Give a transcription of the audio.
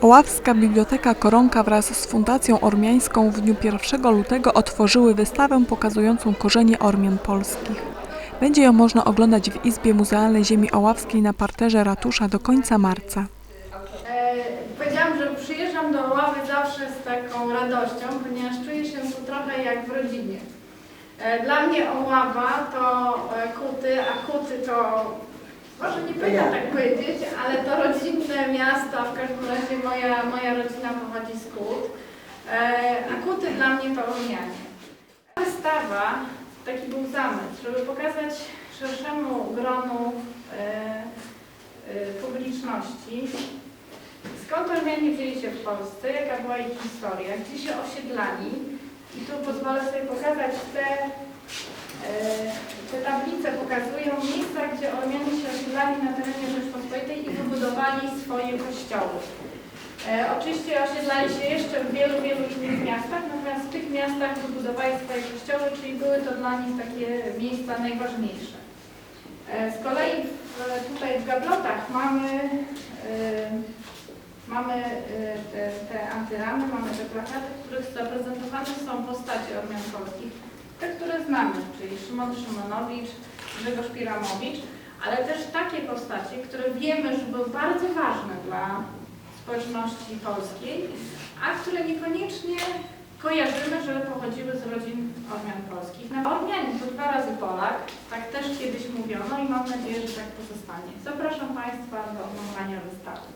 Oławska Biblioteka Koronka wraz z Fundacją Ormiańską w dniu 1 lutego otworzyły wystawę pokazującą korzenie Ormian polskich. Będzie ją można oglądać w Izbie Muzealnej Ziemi Oławskiej na parterze ratusza do końca marca. E, Powiedziałam, że przyjeżdżam do Oławy zawsze z taką radością, ponieważ czuję się tu trochę jak w rodzinie. E, Dla mnie Oława to e, Kuty, a Kuty to, może nie powinnam tak powiedzieć, ale to miasto, a w każdym razie moja, moja rodzina pochodzi z Kut, E, a Kuty dla mnie Ormianie. Wystawa, taki był zamysł, żeby pokazać szerszemu gronu e, e, publiczności, Skąd Ormianie wzięli się w Polsce, jaka była ich historia, gdzie się osiedlali. I tu pozwolę sobie pokazać te, te tablice pokazują miejsca, gdzie Ormianie się osiedlali na wybudowali swoje kościoły. E, oczywiście osiedlali się jeszcze w wielu, wielu innych miastach, natomiast w tych miastach wybudowali swoje kościoły, czyli były to dla nich takie miejsca najważniejsze. E, z kolei w, tutaj w gablotach mamy e, Mamy y, te, te antyramy, mamy te plakaty, w których zaprezentowane są postacie Ormian Polskich. Te, które znamy, czyli Szymon Szymonowicz, Grzegorz Piramowicz, ale też takie postacie, które wiemy, że były bardzo ważne dla społeczności polskiej, a które niekoniecznie kojarzymy, że pochodziły z rodzin Ormian polskich. No, Ormianin to dwa razy Polak, tak też kiedyś mówiono i mam nadzieję, że tak pozostanie. Zapraszam Państwa do oglądania wystawy.